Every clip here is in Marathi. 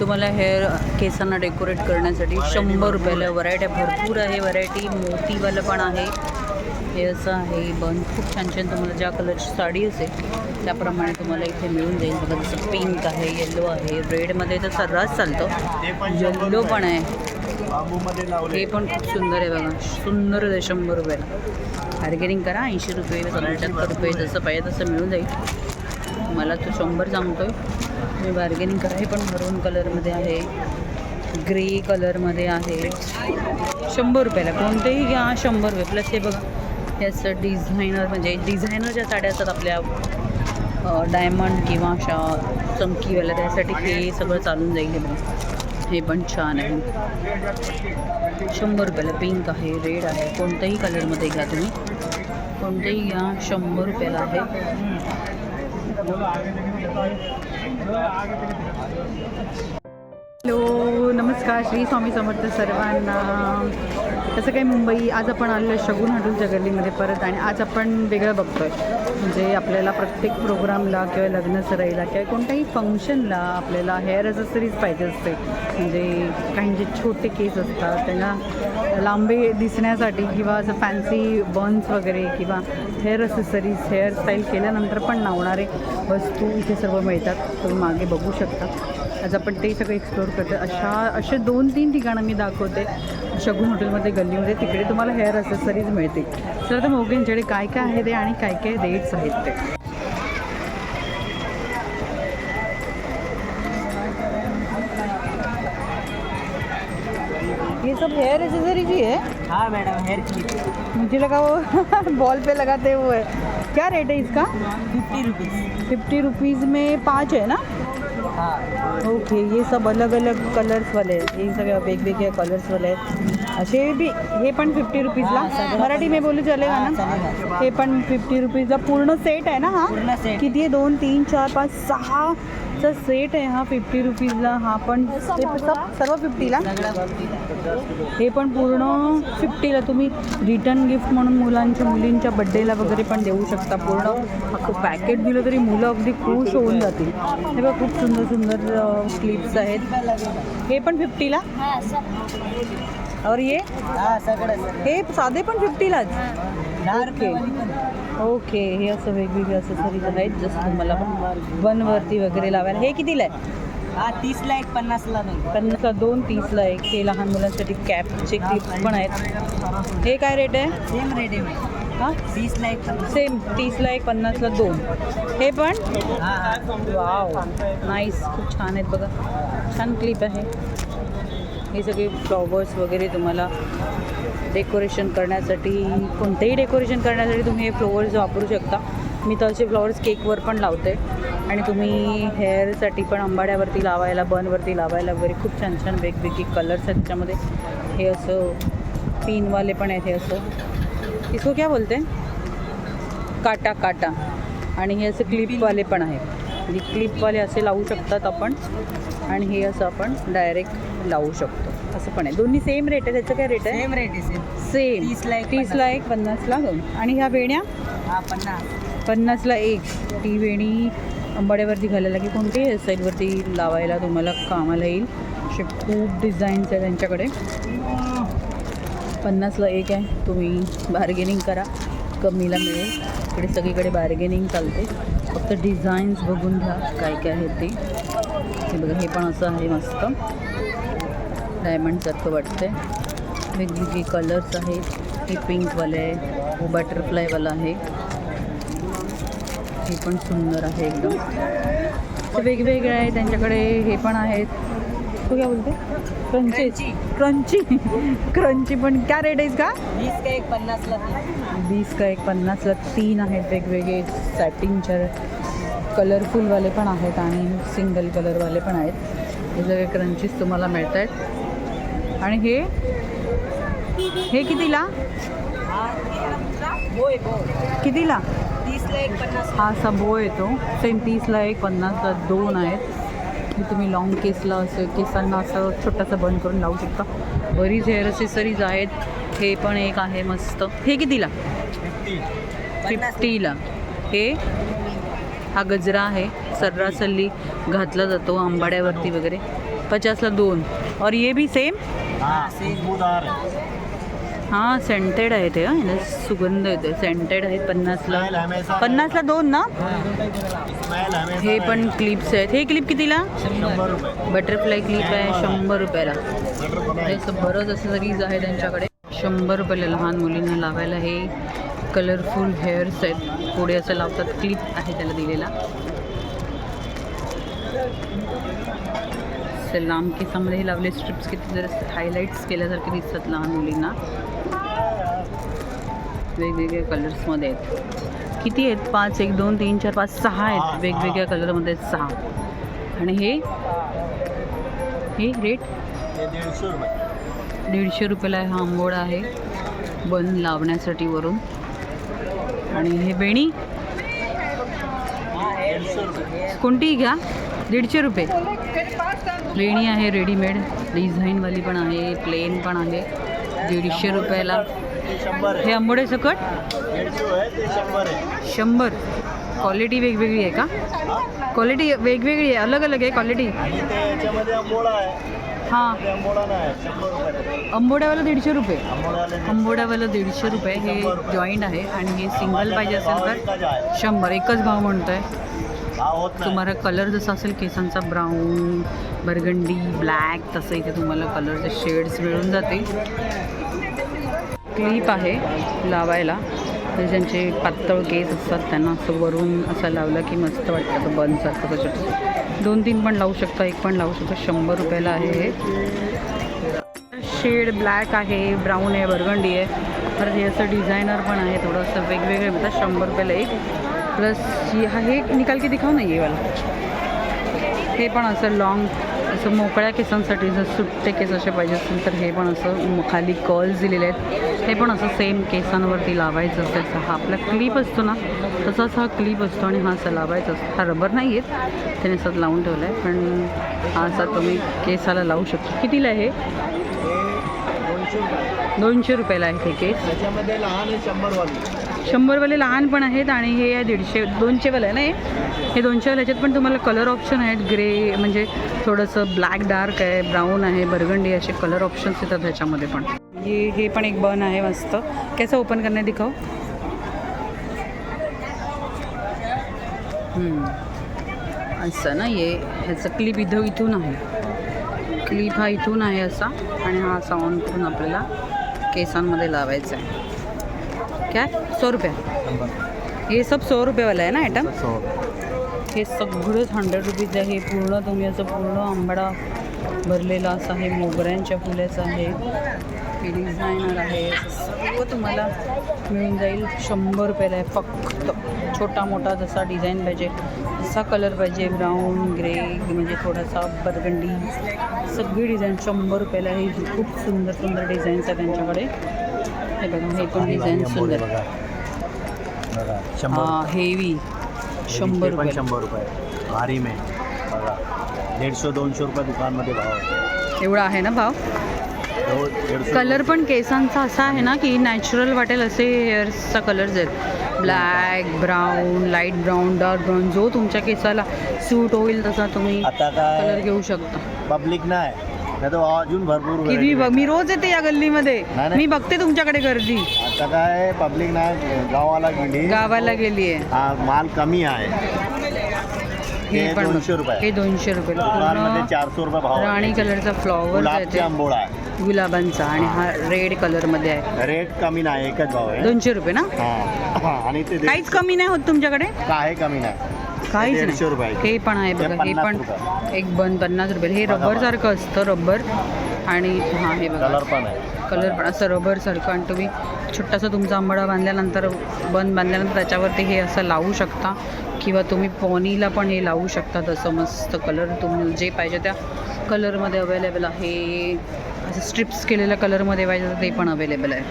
तुम्हाला हेअर केसांना डेकोरेट करण्यासाठी शंभर रुपयाला व्हरायट्या भरपूर आहे व्हरायटी मोतीवालं पण आहे. हे असं आहे बन. खूप छान छान तुम्हाला ज्या कलरची साडी असेल त्याप्रमाणे तुम्हाला इथे मिळून जाईल. बघा जसं पिंक आहे येलो आहे. रेडमध्ये तर सर्रास चालतं. येल्लो पण आहे. हे पण खूप सुंदर आहे बघा. सुंदर आहे शंभर रुपयाला. बार्गेनिंग करा ऐंशी रुपये पंच्याहत्तर रुपये जसं पाहिजे तसं मिळून जाईल. मला तो शंभर सांगतो मी तुम्ही बार्गेनिंग करा. हे पण मरून कलरमध्ये आहे. ग्रे कलरमध्ये आहे. शंभर रुपयाला. कोणतेही घ्या शंभर रुपये. प्लस हे बघा याचं डिझायनर म्हणजे डिझायनर ज्या साड्या असतात आपल्या डायमंड किंवा अशा चमकीवाल्या त्यासाठी हे सगळं चालून जाईल हे बघा. हे पण छान आहे. शंभर रुपयाला पिंक आहे रेड आहे. कोणत्याही कलरमध्ये घ्या तुम्ही. कोणतेही घ्या शंभर रुपयाला आहे. हॅलो नमस्कार श्री स्वामी समर्थ सर्वांना. तसं काही मुंबई आज आपण आलेलो शगुन हटूलच्या गल्लीमध्ये परत आणि आज आपण वेगळं बघतोय. म्हणजे आपल्याला प्रत्येक प्रोग्रामला किंवा लग्न सराईला किंवा कोणत्याही फंक्शनला आपल्याला हेअर असेसरीज पाहिजे असते. म्हणजे काहींचे छोटे केस असतात त्यांना लांबे दिसण्यासाठी किंवा असं फॅन्सी बन्स वगैरे किंवा हेअर असेसरीज हेअरस्टाईल केल्यानंतर पण नावणारे वस्तू इथे सर्व मिळतात. तुम्ही मागे बघू शकता. आज आपण ते सगळं एक्सप्लोअर करतो अशा असे दोन तीन ठिकाणं मी दाखवते. शगुन हॉटेलमध्ये गल्लीमध्ये तिकडे तुम्हाला हेअर असेसरीज मिळतील. तर आता मोगे काय काय आहे ते आणि काय काय रेट्स आहेत ते. सब हेयर एसेसरीज ही है? हाँ मैडम हेयर क्लिप मुझे लगा वो बॉल पे लगाते हुए। क्या रेट है इसका? फिफ्टी रुपीज़ फिफ्टी रुपीज़ में पाच आहे ना? हाँ। ओके ये सब अलग अलग कलर्स वाले हे। सगळे वेगवेगळे कलर्स वाले असे बी हे पण फिफ्टी रुपीजला हाँ, मराठी में बोलू चलेगा ना? चालेल. हे पण फिफ्टी रुपीजला पूर्ण सेट आहे ना हा? पूर्ण किती आहे? दोन तीन चार पाच सहाचा सेट आहे हा फिफ्टी रुपीजला हा पण सब- सर्व फिफ्टीला हे पण पूर्ण फिफ्टीला तुम्ही रिटर्न गिफ्ट म्हणून मुलांच्या मुलींच्या बड्डेला वगैरे पण देऊ शकता. पूर्ण पॅकेट दिलं तरी मुलं अगदी खुश होऊन जातील. हे बघा खूप सुंदर सुंदर क्लिप्स आहेत. हे पण फिफ्टीला और ये? हे साधे पण फिफ्टीलाच ओके ओके हे असं वेगवेगळे असेसरीज आहेत. जसं तुम्हाला पण बनवरती वगैरे लावायला हे कितीला आहे? हा तीसला एक पन्नासला दोन पन्नासला दोन तीसला एक. हे लहान मुलांसाठी कॅपचे क्लिप्स पण आहेत. हे काय रेट आहे? सेम रेट आहे. हां? तीसला एक सेम तीसला एक पन्नासला दोन. हे पण? वाव नाईस खूप छान आहेत बघा. छान क्लिप आहे. हे सगळे फ्लॉवर्स वगैरे तुम्हाला डेकोरेशन करण्यासाठी कोणतेही डेकोरेशन करण्यासाठी तुम्ही हे फ्लॉवर्स वापरू शकता. मी तर असे फ्लॉवर्स केकवर पण लावते. आणि तुम्ही हेअरसाठी पण आंबाड्यावरती लावायला बनवरती लावायला वगैरे खूप छान छान वेगवेगळे कलर्स आहेत त्याच्यामध्ये. हे असं पिनवाले पण आहेत हे असं. इसको क्या बोलते? काटा काटा. आणि हे असं क्लिपवाले पण आहेत. म्हणजे क्लिपवाले असे लावू शकतात आपण. आणि हे असं आपण डायरेक्ट लावू शकतो. असं पण आहे. दोन्ही सेम रेट आहे. त्याचं काय रेट आहे? सेम रेट आहे सेम सेम तीसला एक, तीसला एक पन्नासला दोन. आणि ह्या वेण्या? हा पन्नास. पन्नासला एक. ती वेणी अंबाड्यावरती घालायला की कोणती साईडवरती लावायला तुम्हाला कामाला येईल? असे खूप डिझाईन्स आहे त्यांच्याकडे. पन्नासला एक आहे. तुम्ही बार्गेनिंग करा. कमीला मिळेल. इकडे सगळीकडे बार्गेनिंग चालते. फक्त डिझाईन्स बघून घ्या काय काय आहे ते. बघा हे पण असं आहे मस्त. डायमंडसारखं वाटतंय. वेगवेगळे कलर्स आहेत. हे पिंकवालं आहे. बटरफ्लायवाला आहे. हे पण सुंदर आहे एकदम. वेगवेगळे आहे त्यांच्याकडे हे पण आहेत. तू काय बोलते? क्रंची. क्रंची. क्रंची पण क्या रेट आहे का वीस का एक पन्नासला वीस का एक पन्नासला तीन आहेत वेगवेगळे सॅटिंगच्या कलरफुलवाले पण आहेत आणि सिंगल कलरवाले पण आहेत. हे सगळे क्रंचीज तुम्हाला मिळत आहेत आणि हे? हे कितीला? कितीला? हा असा बो येतो. सेम तीसला एक पन्नासला दोन आहेत. हे तुम्ही लॉंग केसला असं केसांना असं छोटासा बंद करून लावू शकता. बरीच हेअर असेसरीज आहेत. हे पण एक आहे मस्त. हे कितीला? फिफ्टी फिफ्टीला हे? हा गजरा आहे. सर्रासल्ली घातला जातो आंबाड्यावरती वगैरे. पचासला दोन. और ये भी सेम हाँ सेंटेड आहे ते सुगंध येते सेंटेड आहे पन्नासला. पन्नासला दोन ना? हे पण क्लिप्स आहेत. हे क्लिप कितीला? बटरफ्लाय क्लिप आहे शंभर रुपयाला. बरंच असं सगळीच आहे त्यांच्याकडे शंभर रुपयाला लहान मुलींना लावायला हे कलरफुल हेअर्स आहेत. पुढे असं लावतात क्लिप आहे त्याला दिलेला. असं लांब केसामध्ये हे लावले स्ट्रिप्स किती जर हायलाईट्स केल्यासारखे दिसतात लहान मुलींना. वेगवेगळ्या कलर्समध्ये आहेत. किती आहेत? पाच एक दोन तीन चार पाच सहा आहेत. वेगवेगळ्या कलरमध्ये आहेत सहा. आणि हे? हे रेट दीडशे रुपयाला हा आंबोडा आहे बन लावण्यासाठी वरून. आणि हे बेणी कोणतीही घ्या. दीडशे रुपये. लेणी आहे रेडीमेड डिझाईनवाली पण आहे प्लेन पण आहे. दीडशे रुपयाला. शंभर हे आंबोडे सकट? शंभर. क्वालिटी वेगवेगळी आहे का? क्वालिटी वेगवेगळी आहे अलग अलग आहे क्वालिटी हां. अंबोड्यावाला आंबोड्यावाला दीडशे रुपये. आंबोळ्याला आंबोड्यावाला दीडशे रुपये. हे जॉईंट आहे आणि हे सिंगल पाहिजे असेल तर शंभर. एकच भाव म्हणतो आहे तुम्हाला कलर जसा असेल केसांचा ब्राऊन बर्गंडी ब्लॅक तसं इथे तुम्हाला कलरचे शेड्स मिळून जातील. क्लिप आहे लावायला. तर ज्यांचे पातळ केस असतात त्यांना असं वरून असं लावलं की मस्त वाटतं. तो बनसारखं त्याच्यात. दोन तीन पण लावू शकता एक पण लावू शकता. शंभर रुपयाला आहे हे. शेड ब्लॅक आहे ब्राऊन आहे बर्गंडी आहे. परत हे असं डिझायनर पण आहे थोडंसं वेगवेगळे म्हणतात शंभर रुपयाला एक. प्लस हा हे निकाल की दिखाव नाही वाला. हे पण असं लॉंग असं मोकळ्या केसांसाठी जर सुट्टे केस असे पाहिजे असतील तर हे पण असं खाली कर्ल्स दिलेले आहेत. हे पण असं सेम केसांवरती लावायचं असतं हा आपला क्लिप असतो ना तसाच हा क्लिप असतो आणि हा असा लावायचा असतो. हा रबर नाही आहेत त्याने असं लावून ठेवला आहे पण हा असा तुम्ही केसाला लावू शकता. कितीला आहे दोनशे दोनशे रुपयाला आहे ते केस. त्याच्यामध्ये लहान आहे शंभर वाली शंभरवाले लहान पण आहेत आणि हे आहे दीडशे दोनशेवालं आहे ना हे हे दोनशेवाले ह्याच्यात पण तुम्हाला कलर ऑप्शन आहेत ग्रे म्हणजे थोडंसं ब्लॅक डार्क आहे ब्राऊन आहे बर्गंडी असे कलर ऑप्शन्स येतात ह्याच्यामध्ये पण. हे हे पण एक बन आहे मस्त. कसं ओपन करणे दिखाव असं ना ये ह्याचं क्लिप इथं इथून आहे. क्लिप हा इथून आहे असा आणि हा असा ऑन करून आपल्याला केसांमध्ये लावायचा आहे. क्या? सौ रुपये। हे सब सौ रुपयेवाला आहे ना आयटम हे सगळंच हंड्रेड रुपीज आहे. हे पूर्ण तुम्ही असं पूर्ण आंबाडा भरलेला असा आहे. मोगऱ्यांच्या फुल्याचं आहे. हे डिझायनर आहे. सर्व तुम्हाला मिळून जाईल. शंभर रुपयाला आहे. फक्त छोटा मोठा जसा डिझाईन पाहिजे जसा कलर पाहिजे. ब्राऊन ग्रे म्हणजे थोडासा बर्गंडी सगळी डिझाईन शंभर रुपयाला आहे. ही खूप सुंदर सुंदर डिझाईन्स आहेत त्यांच्याकडे. हे बघा हे पण डिझाईन सुंदर. हा हेवी. शंभर रुपये. शंभर रुपये. भारी में बघा दीडशे दोनशे रुपये दुकानमध्ये भाव आहे. एवढा आहे ना भाव? कलर पण केसांचा असा आहे ना की नॅचरल वाटेल असे हेअर्सचा कलर्स आहेत. Black brown light brown dark brown जो तुमच्या केसाला सूट होईल तसा तुम्ही आता कलर घेऊ शकता. पब्लिक नाही. नाही तर अजून भरपूर किती बघ- मी रोज येते या गल्लीमध्ये. नाही, नाही. मी बघते तुमच्याकडे गर्दी. आता काय पब्लिक नाही गावाला गेली. गावाला गेली आहे. हा माल कमी आहे. हे पण बघ. दोनशे रुपये. हे दोनशे रुपये. दुकानमध्ये पूर्ण चारशे रुपये भाव राणी कलरचा फ्लॉवर गुलाबचे आंबोळा आहे. गुलाबांचा आणि हा. रेड कलरमध्ये आहे. रेट कमी नाही एकच भाव आहे. दोनशे रुपये ना? हा. हा, आणि ते दे- काहीच कमी नाही होत तुमच्याकडे? काय कमी नाही. काहीच दीडशे नाही हे पण आहे बघा हे पन्नास पण रुपये. एक बन पन्नास रुपये. हे बघा, रबर बघा. सारखं असतं रबर. आणि हां हे बघा. कलर पण आहे. कलर पण असं रबर सारखं. आणि तुम्ही छोटासा तुमचा आंबाडा बांधल्यानंतर बन बांधल्यानंतर त्याच्यावरती हे असं लावू शकता. किंवा तुम्ही पॉनीला पण हे लावू शकता. तसं मस्त कलर तुम्हाला जे पाहिजे त्या कलरमध्ये अवेलेबल आहे. असं स्ट्रिप्स केलेल्या कलरमध्ये पाहिजे तर ते पण अवेलेबल आहे.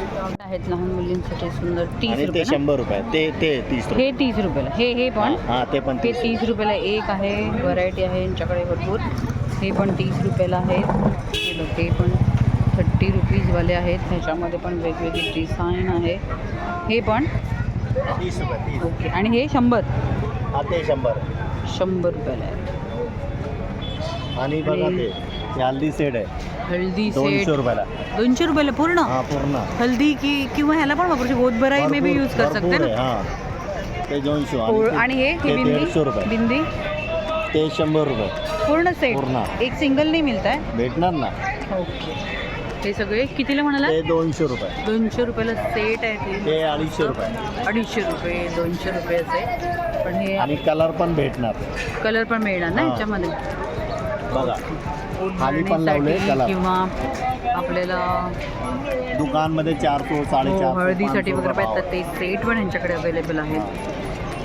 आहेत लहान मुलींसाठी सुंदर. तीस आणि ते रुपये ना? शंभर रुपये. ते ते तीस रुपये. हे तीस रुपयाला. हे हे पण. हा ते पण हे तीस. तीस रुपयाला एक आहे. व्हरायटी आहे यांच्याकडे भरपूर. हे पण तीस रुपयाला आहेत हे बघ हे पण थर्टी रुपीजवाले आहेत. ह्याच्यामध्ये पण वेगवेगळी डिझाईन आहे. हे पण. तीस रुपये तीस. ओके. आणि हे शंभर. हा ते शंभर. शंभर रुपयाला आहे. आणि बघा ते. ते हल्दी सेट आहे. हळदी सेट. दोनशे रुपयाला. दोनशे रुपयाला पूर्ण? हा पूर्ण. हल्दी की किंवा ह्याला पण वापरू शकतो गोदबराई मे बी भरपूर- यूज कर भरपूर सकते आहे, ना हा. ते दोनशे पोळ- आणि हे ते ही दीडशे रुपये. बिंदी? बिंदी ते शंभर रुपये. पूर्ण पूर्ण. सेट एक सिंगल नाही मिळत आहे? भेटणार ना? ओके. हे सगळे कितीला म्हणाला? ते दोनशे रुपये. दोनशे रुपयाला सेट आहे ते. ते अडीचशे रुपये. अडीचशे रुपये दोनशे रुपयाचे पण हे आणि कलर पण भेटणार. कलर पण मिळणार ना हा. याच्यामध्ये? बघा. खाली पण लावले भरण्यासाठी कलर किंवा आपल्याला दुकानमध्ये चारशे हो, साडेचारशे हळदीसाठी वगैरे पाहिजे ते सेट पण यांच्याकडे अवेलेबल आहेत.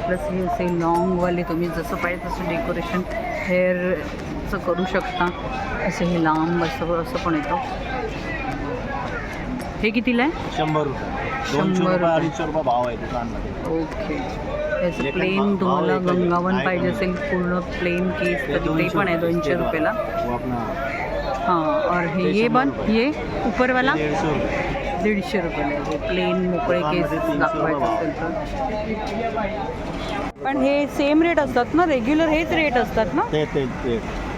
प्लस हे असे लॉंगवाले तुम्ही जसं पाहिजे तसं डेकोरेशन हेअरचं करू शकता. असे हे लांब असं असं पण येतं. हे कितीला आहे. शंभर रुपये. शंभर. अडीचशे रुपये भाव आहे दुकानमध्ये. ओके याचं हे प्लेन तुम्हाला? गंगावन पाहिजे? असेल पूर्ण प्लेन केस तर ते पण आहे दोनशे रुपयाला. अपना हाँ और हे ये बन. ये ऊपर वाला दीडशे रुपये. दीडशे रुपयाला. प्लेन मोकळे केस दाखवायचं असेल तर. पण हे सेम रेट असतात ना रेग्युलर हेच रेट असतात ना?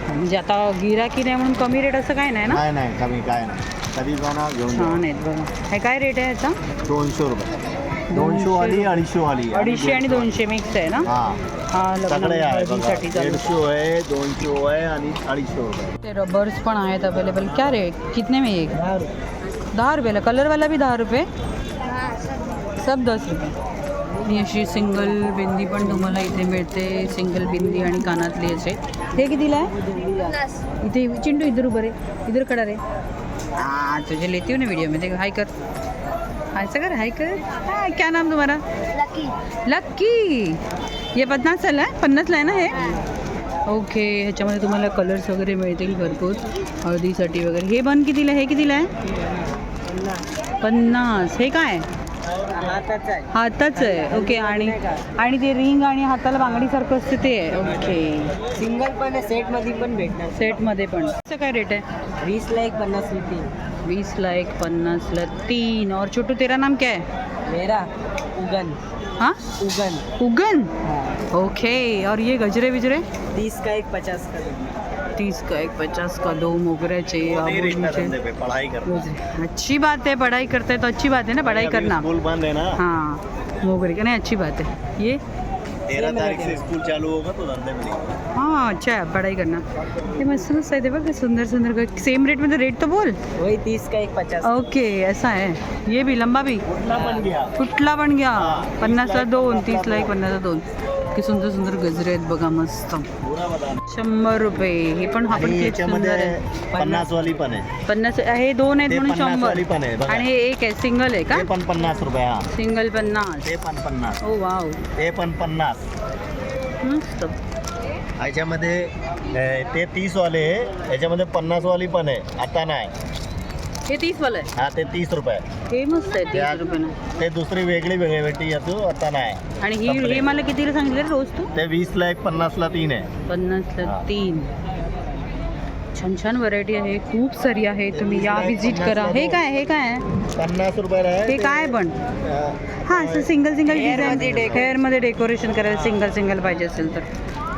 म्हणजे आता गिराकी नाही म्हणून कमी रेट असं काय नाही ना? नाही नाही कमी काय नाही. कधी जाणार घेऊन जा. छान आहेत बघा हे काय रेट आहे याचा? दोनशे रुपये. दोनशे वाली अडीचशे वाली अडीचशे आणि दोनशे. मिक्स आहे ना? हा. हा सगळे आहे बघा. हळदीसाठी चालू. दीडशे आहे दोनशे आहे आणि अडीचशे रुपये. ते रबर्स पण आहेत अवेलेबल क्या रेट कितने में एक? दहा रुपयाला. कलर वाला भी दहा रुपये? सब दस रुपये. आणि अशी सिंगल बिंदी पण तुम्हाला इथे मिळते. सिंगल बिंदी आणि कानातली असे. हे कितीला आहे? इथे चिंटू इधर उभं रे. इधर खड़ा रे. हाँ तुझे लेती हूँ ना वीडियो में देख हाय कर. हाय कर हाय कर। हाँ क्या नाम तुम्हारा? लक्की ये पन्नास आहे पन्नासला आहे ना हे? ओके ह्याच्यामध्ये तुम्हाला कलर्स वगैरे मिळतील भरपूर. हळदीसाठी वगैरे. हे बन कितीला आहे? हे कितीला आहे? पन्नास. हे काय? हाताच आहे. ओके आणि आणि ते रिंग आणि हाताला बांगडीसारखं असते ते. आहे ओके सिंगल पण आहे सेटमध्ये पण भेटणार. सेटमध्ये पण. काय रेट आहे? वीसला एक पन्नासला तीन बीसला एक पन्नासला तीन। और छोटू तेरा नाम क्या है? मेरा उगन। हाँ? उगन। उगन? हाँ। ओके और ये गजरे विजरे? तीस का एक पचास का। तीस का एक पचास का दो रिश्ता आबोलीचे पढ़ाई करना अच्छी बात है पढ़ाई करते हैं तो अच्छी बात है ना पढ़ाई करना। बंद है ना। हाँ मोगरे का नहीं अच्छी बात है। ये तेरह तारीख से स्कूल चालू होगा तो धंधे मिलेंगे हाँ अच्छा है पढ़ाई करना। ये मस्त मस्त आहे ते बघ सुंदर सुंदर सेम रेटमध्ये रेट तो बोल। वही तीस का एक पचास। ओके ऐसा है। ये भी लंबा भी। कुठला पण घ्या कुठला पण घ्या हा. पन्नासला दोन तीसला एक पन्नासला दोन कि सुंदर सुंदर गजरे आहेत बघा मस्त. शंभर रुपये. हे पण हा पण सुंदर आहे. पन्नास वाली पण आहे. पन्नास हे दोन आहेत म्हणून शंभर. आणि हे एक आहे सिंगल आहे का? पण पन्नास रुपये हा. सिंगल पन्नास. ते पण पन्नास. ओ वाव ते पण पन्नास. मस्त. ह्याच्यामध्ये ते तीस वाले आहे. याच्यामध्ये पन्नास वाली पण आहे. आता नाही. हे तीस वाला आहे. हा ते तीस रुपये. हे मस्त आहे तीस त्या- रुपयानं ते दुसरी वेगळी वेगळी भेटी येतो आता नाही. आणि ही. हे मला कितीला सांगितलं रोज तू? ते वीसला एक पन्नासला तीन आहे. पन्नासला हा. तीन. छान छान व्हरायटी आहे खूप सारी आहे तुम्ही या विजिट करा. हे काय हे काय? आहे पन्नास रुपयाला आहे हे काय पण. हां. असं सिंगल सिंगल डिझाईन हेअरमध्ये डेकोरेशन करायला सिंगल सिंगल पाहिजे असेल तर.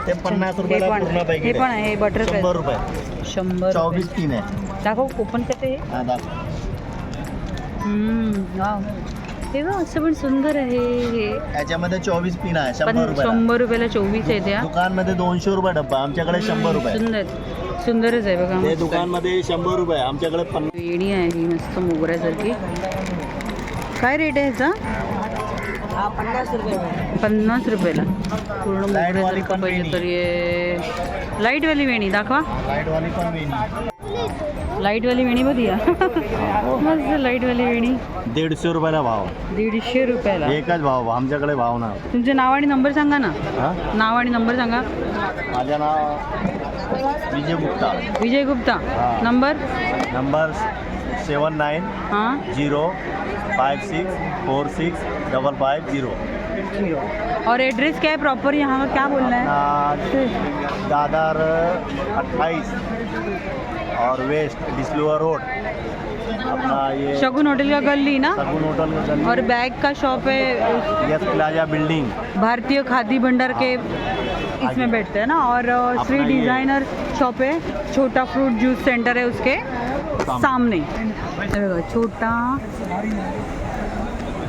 ते पन्नास हे रुपयाला पण पूर्ण हे पण आहे. हे बटर शंभर रुपये. शंभर रुपये. तीन आहे. दाखव ओपन करते हे हा दाखव. हम्म, वाव. हे बघ असं पण सुंदर आहे हे. याच्यामध्ये चोवीस पिन आहे पण शंभर रुपये शंभर रुपयाला चोवीस आहे त्या. दुकानमध्ये दोनशे रुपये डब्बा आमच्याकडे शंभर रुपये. सुंदर. सुंदरच आहे बघा. ते मस्त. दुकानमध्ये शंभर रुपये आमच्याकडे पन्नास वेणी आहे ही मस्त मोगऱ्यासारखी. काय रेट आहे ह्याचा हा पन्नास रुपयाला. पूर्ण Light वाली मोगऱ्यासारखं पण पाहिजे वेणी. तर ये. लाईटवाली वेणी दाखवा. लाईटवाली पण वेणी. लाईटवाली वेणी बघूया मस्त लाईटवाली वेणी. दीडशे रुपयाला भाव. दीडशे रुपयाला. एकच भाव आमच्याकडे भाव ना. तुमचं नाव आणि नंबर सांगा ना. नाव आणि नंबर सांगा. माझं नाव Vijay Gupta. Vijay Gupta. Number? Number seven nine हां. Zero five six four six double five zero और एड्रेस क्या है प्रॉपर यहाँ का क्या बोलना है? दादर अट्ठाईस और वेस्ट डिस्लोअर रोड। अपना ये शगुन होटल का गली ना? शगुन होटल का गली। और बैग का शॉप है यस प्लाजा बिल्डिंग। भारतीय खादी भंडार के इसमें बैठते हैं ना? और श्री डिज़ाइनर शॉप है छोटा फ्रूट जूस सेंटर है उसके सामने। छोटा।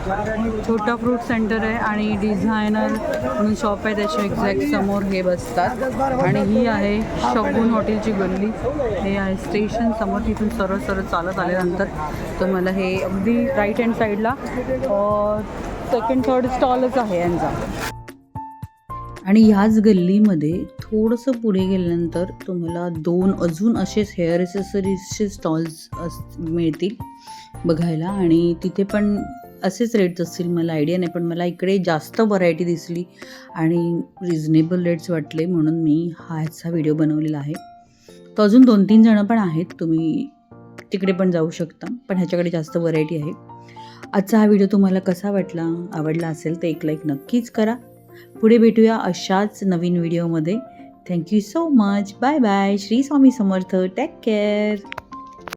छोटा फ्रूट सेंटर आहे आणि डिझायनर म्हणून शॉप आहे त्याच्या एक्झॅक्ट समोर हे बसतात. आणि ही आहे शगुन हॉटेलची गल्ली. हे आहे स्टेशन समोर तिथून सरळ सरळ चालत आल्यानंतर मला हे अगदी राईट हँड साईडला सेकंड थर्ड स्टॉलच आहे यांचा. आणि ह्याच गल्लीमध्ये थोडंसं पुढे गेल्यानंतर तुम्हाला दोन अजून असेच हेअर एसेसरीजचे स्टॉल्स अस मिळतील बघायला. आणि तिथे पण असेच रेट्स असतील मला आयडिया नाही पण मला इकडे जास्त व्हरायटी दिसली आणि रिझनेबल रेट्स वाटले म्हणून मी हा ह्याचा व्हिडिओ बनवलेला आहे. तो अजून दोन तीन जणं पण आहेत तुम्ही तिकडे पण जाऊ शकता पण ह्याच्याकडे जास्त व्हरायटी आहे. आजचा हा व्हिडिओ तुम्हाला कसा वाटला आवडला असेल तर एक लाईक नक्कीच करा. पुढे भेटूया अशाच नवीन व्हिडिओमध्ये thank you so much bye bye Shri Swami Samarth take care